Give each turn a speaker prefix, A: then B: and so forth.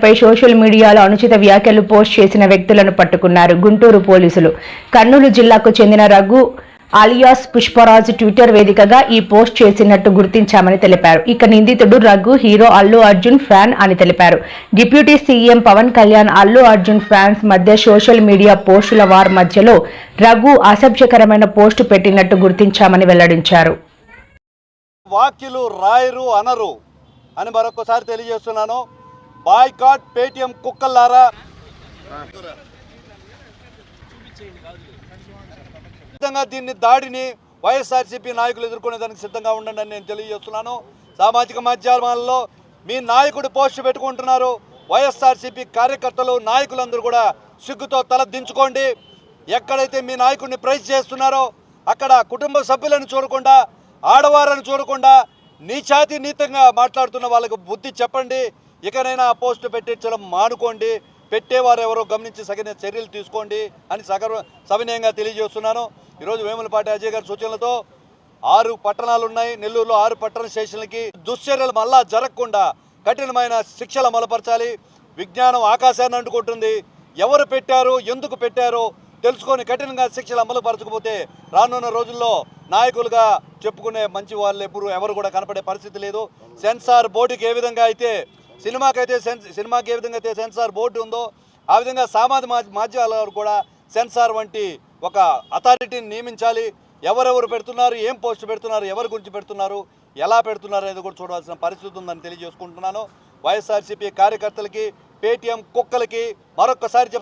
A: పై social మీడియాలో అనుచిత వ్యాఖ్యలు పోస్ట్ చేసిన వ్యక్తులను పట్టుకున్నారు గుంటూరు పోలీసులు. కర్నూలు జిల్లాకు చెందిన రఘు అలియాస్ పుష్పరాజ్ ట్విట్టర్ వేదికగా ఈ పోస్ట్ చేసినట్టు గుర్తించామని తెలిపారు. ఇక నిందితుడు రఘు హీరో అల్లు అర్జున్ ఫ్యాన్ అని తెలిపారు. Deputy CM Pawan Kalyan Allu Arjun fans మధ్య సోషల్ మీడియా పోస్టుల వార్ మధ్యలో రఘు అసభ్యకరమైన పోస్టు పెట్టినట్టు గుర్తించామని వెల్లడించారు.
B: వాక్యులు రాయరు అనరు అని మరొకసారి తెలియజేస్తున్నాను. బాయ్కాట్ పేటిఎం కుక్కల్లారా? సిద్ధంగా దీన్ని దాడిని వైఎస్ఆర్సీపీ నాయకులు ఎదుర్కొనేదానికి సిద్ధంగా ఉండండి అని నేను తెలియజేస్తున్నాను. సామాజిక మాధ్యమాల్లో మీ నాయకుడు పోస్ట్ పెట్టుకుంటున్నారు. వైఎస్ఆర్సీపీ కార్యకర్తలు నాయకులందరూ కూడా సిగ్గుతో తల దించుకోండి. ఎక్కడైతే మీ నాయకుడిని ప్రైజ్ చేస్తున్నారో అక్కడ కుటుంబ సభ్యులను చూడకుండా ఆడవారని చూడకుండా నీచాతి నీతంగా మాట్లాడుతున్న వాళ్ళకు బుద్ధి చెప్పండి. ఇకనైనా ఆ పోస్టు పెట్టించడం మానుకోండి పెట్టేవారు ఎవరో గమనించి సగిన చర్యలు తీసుకోండి అని సగ సవినయంగా తెలియజేస్తున్నాను. ఈరోజు వేములపాటి అజయ్ గారి సూచనలతో ఆరు పట్టణాలు ఉన్నాయి నెల్లూరులో ఆరు పట్టణ స్టేషన్లకి దుశ్చర్యలు మళ్ళా జరగకుండా కఠినమైన శిక్షలు అమలుపరచాలి. విజ్ఞానం ఆకాశాన్ని అంటుకుంటుంది. ఎవరు పెట్టారు ఎందుకు పెట్టారు తెలుసుకొని కఠినంగా శిక్షలు అమలుపరచకపోతే రానున్న రోజుల్లో నాయకులుగా చెప్పుకునే మంచి వాళ్ళు ఎప్పుడు ఎవరు కూడా కనపడే పరిస్థితి లేదు. సెన్సార్ బోర్డుకి ఏ విధంగా అయితే సినిమాకైతే సెన్స్ సినిమాకి ఏ విధంగా అయితే సెన్సార్ బోర్డు ఉందో ఆ విధంగా సామాజిక మాధ్యమాల కూడా సెన్సార్ వంటి ఒక అథారిటీని నియమించాలి. ఎవరెవరు పెడుతున్నారు ఏం పోస్ట్ పెడుతున్నారు ఎవరి గురించి పెడుతున్నారు ఎలా పెడుతున్నారు అనేది కూడా చూడవలసిన పరిస్థితి ఉందని తెలియజేసుకుంటున్నాను. వైఎస్ఆర్సీపీ కార్యకర్తలకి పేటీఎం కుక్కలకి మరొకసారి చెప్తూ